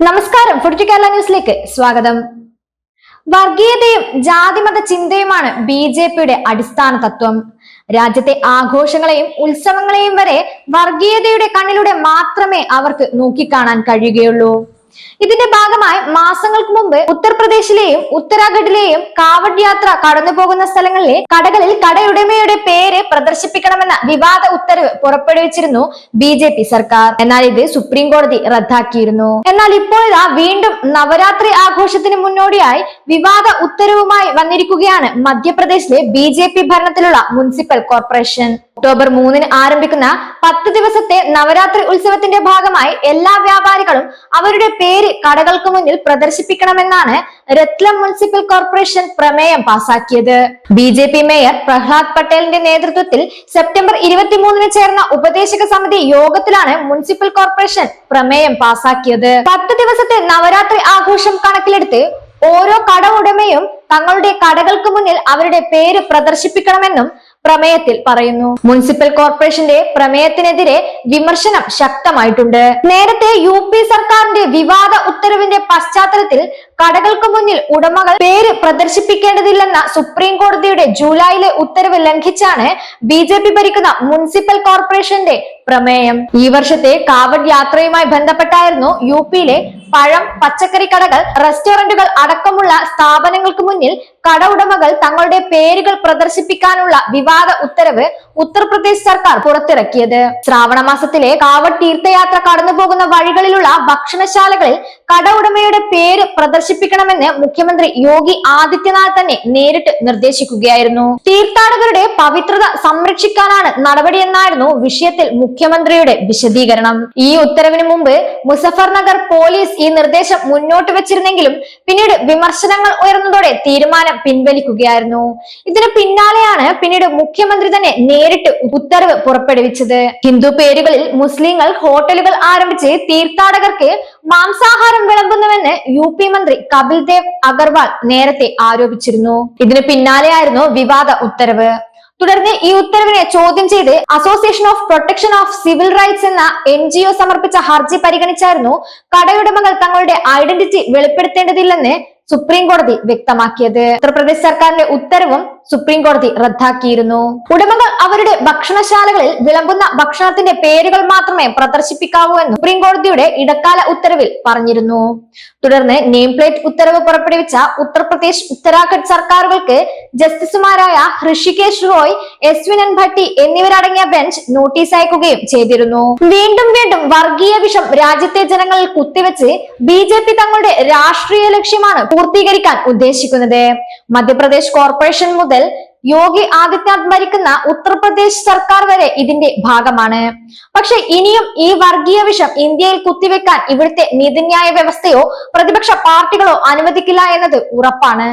നമസ്കാരം. ഫുഡ് കേരള ന്യൂസിലേക്ക് സ്വാഗതം. വർഗീയതയും ജാതിമത ചിന്തയുമാണ് ബി ജെ പിയുടെ അടിസ്ഥാന തത്വം. രാജ്യത്തെ ആഘോഷങ്ങളെയും ഉത്സവങ്ങളെയും വരെ വർഗീയതയുടെ കണ്ണിലൂടെ മാത്രമേ അവർക്ക് നോക്കിക്കാണാൻ കഴിയുകയുള്ളൂ. ഇതിന്റെ ഭാഗമായി മാസങ്ങൾക്ക് മുമ്പ് ഉത്തർപ്രദേശിലെയും ഉത്തരാഖണ്ഡിലെയും കാവഡ് യാത്ര കടന്നു പോകുന്ന സ്ഥലങ്ങളിലെ കടകളിൽ കടയുടമയുടെ പേര് പ്രദർശിപ്പിക്കണമെന്ന വിവാദ ഉത്തരവ് പുറപ്പെടുവിച്ചിരുന്നു ബി ജെ പി സർക്കാർ. എന്നാൽ ഇത് സുപ്രീം കോടതി റദ്ദാക്കിയിരുന്നു. എന്നാൽ ഇപ്പോഴാ വീണ്ടും നവരാത്രി ആഘോഷത്തിന് മുന്നോടിയായി വിവാദ ഉത്തരവുമായി വന്നിരിക്കുകയാണ് മധ്യപ്രദേശിലെ ബി ഭരണത്തിലുള്ള മുനിസിപ്പൽ കോർപ്പറേഷൻ. ഒക്ടോബർ മൂന്നിന് ആരംഭിക്കുന്ന പത്ത് ദിവസത്തെ നവരാത്രി ഉത്സവത്തിന്റെ ഭാഗമായി എല്ലാ വ്യാപാരികളും അവരുടെ പേര് കടകൾക്ക് മുന്നിൽ പ്രദർശിപ്പിക്കണമെന്നാണ് രത്ലം മുനിസിപ്പൽ കോർപ്പറേഷൻ പ്രമേയം പാസാക്കിയത്. B J P mayor Prahlad പട്ടേലിന്റെ നേതൃത്വത്തിൽ സെപ്റ്റംബർ ഇരുപത്തിമൂന്നിന് ചേർന്ന ഉപദേശക സമിതി യോഗത്തിലാണ് മുനിസിപ്പൽ കോർപ്പറേഷൻ പ്രമേയം പാസാക്കിയത്. പത്ത് ദിവസത്തെ നവരാത്രി ആഘോഷം കണക്കിലെടുത്ത് ഓരോ കട ഉടമയും തങ്ങളുടെ കടകൾക്ക് മുന്നിൽ അവരുടെ പേര് പ്രദർശിപ്പിക്കണമെന്നും പ്രമേയത്തിൽ പറയുന്നു. മുനിസിപ്പൽ കോർപ്പറേഷന്റെ പ്രമേയത്തിനെതിരെ വിമർശനം ശക്തമായിട്ടുണ്ട്. നേരത്തെ യു സർക്കാരിന്റെ വിവാദ ഉത്തരവിന്റെ പശ്ചാത്തലത്തിൽ കടകൾക്ക് മുന്നിൽ ഉടമകൾ പേര് പ്രദർശിപ്പിക്കേണ്ടതില്ലെന്ന സുപ്രീം കോടതിയുടെ ജൂലൈയിലെ ഉത്തരവ് ലംഘിച്ചാണ് ബി ജെ പി ഭരിക്കുന്ന മുനിസിപ്പൽ കോർപ്പറേഷന്റെ പ്രമേയം. ഈ വർഷത്തെ കാവഡ് യാത്രയുമായി ബന്ധപ്പെട്ടായിരുന്നു യു പിയിലെ പഴം പച്ചക്കറി കടകൾ റെസ്റ്റോറന്റുകൾ അടക്കമുള്ള സ്ഥാപനങ്ങൾക്ക് മുന്നിൽ കട ഉടമകൾ തങ്ങളുടെ പേരുകൾ പ്രദർശിപ്പിക്കാനുള്ള വിവാദ ഉത്തരവ് ഉത്തർപ്രദേശ് സർക്കാർ പുറത്തിറക്കിയത്. ശ്രാവണ മാസത്തിലെ കാവഡ് തീർത്ഥയാത്ര കടന്നു പോകുന്ന വഴികളിലുള്ള ഭക്ഷണശാലകളിൽ കട ഉടമയുടെ പേര് പ്രദർശിപ്പിക്കണമെന്ന് മുഖ്യമന്ത്രി യോഗി ആദിത്യനാഥ് തന്നെ നേരിട്ട് നിർദ്ദേശിക്കുകയായിരുന്നു. തീർത്ഥാടകരുടെ പവിത്രത സംരക്ഷിക്കാനാണ് നടപടിയെന്നായിരുന്നു വിഷയത്തിൽ മുഖ്യമന്ത്രിയുടെ വിശദീകരണം. ഈ ഉത്തരവിന് മുമ്പ് മുസഫർ നഗർ പോലീസ് ഈ നിർദ്ദേശം മുന്നോട്ട് വെച്ചിരുന്നെങ്കിലും പിന്നീട് വിമർശനങ്ങൾ ഉയർന്നതോടെ തീരുമാനം പിൻവലിക്കുകയായിരുന്നു. ഇതിന് പിന്നാലെയാണ് പിന്നീട് മുഖ്യമന്ത്രി തന്നെ നേരിട്ട് ഉത്തരവ് പുറപ്പെടുവിച്ചത്. ഹിന്ദു പേരുകളിൽ മുസ്ലിങ്ങൾ ഹോട്ടലുകൾ ആരംഭിച്ച് തീർത്ഥാടകർക്ക് മാംസാഹാരം വിളമ്പുന്നുവെന്ന് യു പി മന്ത്രി കപിൽ ദേവ് അഗർവാൾ നേരത്തെ ആരോപിച്ചിരുന്നു. ഇതിന് പിന്നാലെയായിരുന്നു വിവാദ ഉത്തരവ്. തുടർന്ന് ഈ ഉത്തരവിനെ ചോദ്യം ചെയ്ത് association of protection of civil rights എന്ന എൻ ജി ഒ സമർപ്പിച്ച ഹർജി പരിഗണിച്ചായിരുന്നു കടയുടമകൾ തങ്ങളുടെ ഐഡന്റിറ്റി വെളിപ്പെടുത്തേണ്ടതില്ലെന്ന് സുപ്രീം കോടതി വ്യക്തമാക്കിയത്. ഉത്തർപ്രദേശ് സർക്കാരിന്റെ ഉത്തരവും സുപ്രീം കോടതി റദ്ദാക്കിയിരുന്നു. ഉടമകൾ അവരുടെ ഭക്ഷണശാലകളിൽ വിളമ്പുന്ന ഭക്ഷണത്തിന്റെ പേരുകൾ മാത്രമേ പ്രദർശിപ്പിക്കാവൂ എന്ന് സുപ്രീം കോടതിയുടെ ഇടക്കാല ഉത്തരവിൽ പറഞ്ഞിരുന്നു. തുടർന്ന് നെയിം പ്ലേറ്റ് ഉത്തരവ് പുറപ്പെടുവിച്ച ഉത്തർപ്രദേശ് ഉത്തരാഖണ്ഡ് സർക്കാരുകൾക്ക് ജസ്റ്റിസുമാരായ ഹൃഷികേശ് റോയ് എസ്വിനൻ ഭട്ടി എന്നിവരടങ്ങിയ ബെഞ്ച് നോട്ടീസ് അയക്കുകയും ചെയ്തിരുന്നു. വീണ്ടും വീണ്ടും വർഗീയ വിഷം രാജ്യത്തെ ജനങ്ങളിൽ കുത്തിവെച്ച് ബി ജെ പി തങ്ങളുടെ രാഷ്ട്രീയ ലക്ഷ്യമാണ് പൂർത്തീകരിക്കാൻ ഉദ്ദേശിക്കുന്നത്. മധ്യപ്രദേശ് കോർപ്പറേഷൻ മുതൽ യോഗി ആദിത്യനാഥ് ഭരിക്കുന്ന ഉത്തർപ്രദേശ് സർക്കാർ വരെ ഇതിന്റെ ഭാഗമാണ്. പക്ഷെ ഇനിയും ഈ വർഗീയ വിഷം ഇന്ത്യയിൽ കുത്തിവെക്കാൻ ഇവിടുത്തെ നീതിന്യായ വ്യവസ്ഥയോ പ്രതിപക്ഷ പാർട്ടികളോ അനുവദിക്കില്ല എന്നത് ഉറപ്പാണ്.